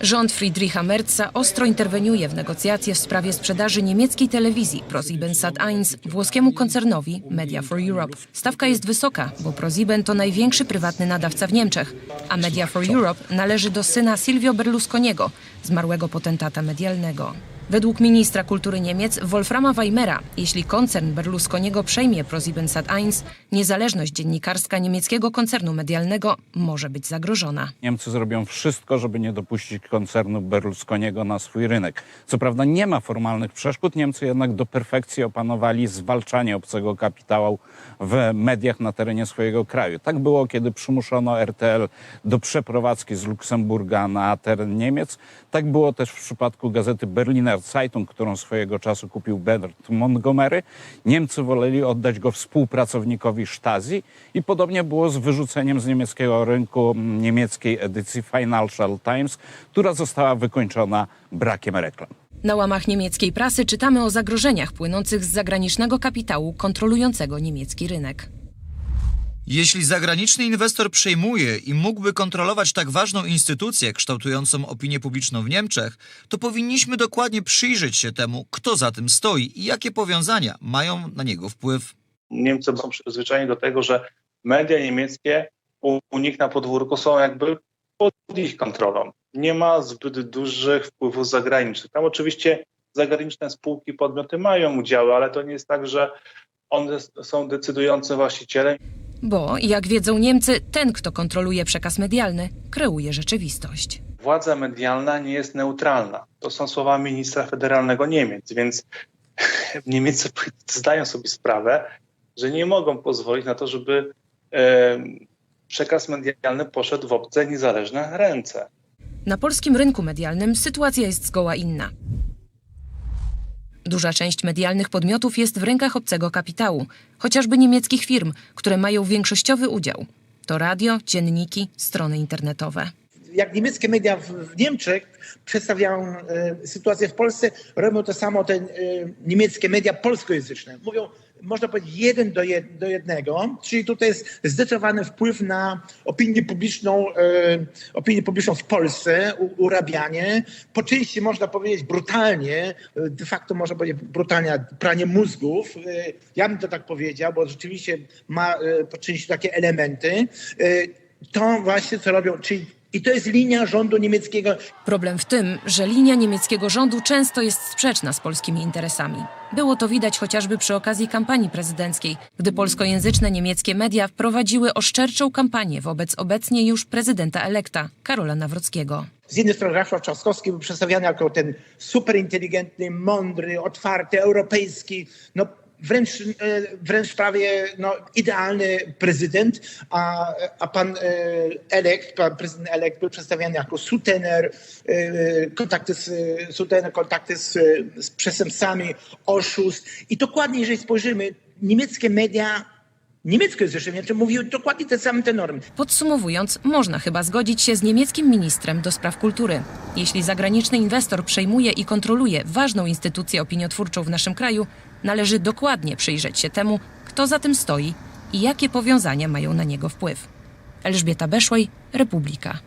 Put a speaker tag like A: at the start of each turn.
A: Rząd Friedricha Merza ostro interweniuje w negocjacje w sprawie sprzedaży niemieckiej telewizji ProSieben Sat1 włoskiemu koncernowi Media for Europe. Stawka jest wysoka, bo ProSieben to największy prywatny nadawca w Niemczech, a Media for Europe należy do syna Silvio Berlusconiego, zmarłego potentata medialnego. Według ministra kultury Niemiec Wolframa Weimera, jeśli koncern Berlusconiego przejmie ProSieben Sat1, niezależność dziennikarska niemieckiego koncernu medialnego może być zagrożona.
B: Niemcy zrobią wszystko, żeby nie dopuścić koncernu Berlusconiego na swój rynek. Co prawda nie ma formalnych przeszkód, Niemcy jednak do perfekcji opanowali zwalczanie obcego kapitału w mediach na terenie swojego kraju. Tak było, kiedy przymuszono RTL do przeprowadzki z Luksemburga na teren Niemiec. Tak było też w przypadku gazety Berliner Zeitung, którą swojego czasu kupił Bernard Montgomery. Niemcy woleli oddać go współpracownikowi Stasi i podobnie było z wyrzuceniem z niemieckiego rynku niemieckiej edycji Financial Times, która została wykończona brakiem reklam.
A: Na łamach niemieckiej prasy czytamy o zagrożeniach płynących z zagranicznego kapitału kontrolującego niemiecki rynek.
C: Jeśli zagraniczny inwestor przejmuje i mógłby kontrolować tak ważną instytucję kształtującą opinię publiczną w Niemczech, to powinniśmy dokładnie przyjrzeć się temu, kto za tym stoi i jakie powiązania mają na niego wpływ.
D: Niemcy są przyzwyczajeni do tego, że media niemieckie u, u nich na podwórku są jakby pod ich kontrolą. Nie ma zbyt dużych wpływów zagranicznych. Tam oczywiście zagraniczne spółki, podmioty mają udziały, ale to nie jest tak, że one są decydującym właścicielem.
A: Bo, jak wiedzą Niemcy, ten, kto kontroluje przekaz medialny, kreuje rzeczywistość.
D: Władza medialna nie jest neutralna. To są słowa ministra federalnego Niemiec, więc Niemicy zdają sobie sprawę, że nie mogą pozwolić na to, żeby e, przekaz medialny poszedł w obce, niezależne ręce.
A: Na polskim rynku medialnym sytuacja jest zgoła inna. Duża część medialnych podmiotów jest w rękach obcego kapitału, chociażby niemieckich firm, które mają większościowy udział. To radio, dzienniki, strony internetowe.
E: jak niemieckie media w, Niemczech przedstawiają e, sytuację w Polsce, robią to samo te e, niemieckie media polskojęzyczne. Mówią, można powiedzieć, jeden do, jed, do jednego, czyli tutaj jest zdecydowany wpływ na opinię publiczną, e, opinię publiczną w Polsce, u, urabianie. Po części można powiedzieć brutalnie, de facto można powiedzieć brutalnie pranie mózgów. E, ja bym to tak powiedział, bo rzeczywiście ma e, po części takie elementy. E, to właśnie co robią, czyli i to jest linia rządu niemieckiego.
A: Problem w tym, że linia niemieckiego rządu często jest sprzeczna z polskimi interesami. Było to widać chociażby przy okazji kampanii prezydenckiej, gdy polskojęzyczne niemieckie media wprowadziły oszczerczą kampanię wobec obecnie już prezydenta elekta Karola Nawrockiego.
E: Z jednej strony Rafał Trzaskowski był przedstawiany jako ten superinteligentny, mądry, otwarty, europejski, no wręcz, e, wręcz prawie no, idealny prezydent, a, a pan e, elekt, pan prezydent elekt był przedstawiany jako sutener, e, kontakty z, sutener, kontakty z, z przestępcami, oszust. I dokładnie, jeżeli spojrzymy, niemieckie media, niemieckie zresztą Niemcy mówiły dokładnie te same te normy.
A: Podsumowując, można chyba zgodzić się z niemieckim ministrem do spraw kultury. Jeśli zagraniczny inwestor przejmuje i kontroluje ważną instytucję opiniotwórczą w naszym kraju, należy dokładnie przyjrzeć się temu, kto za tym stoi i jakie powiązania mają na niego wpływ. Elżbieta Beszłej, Republika.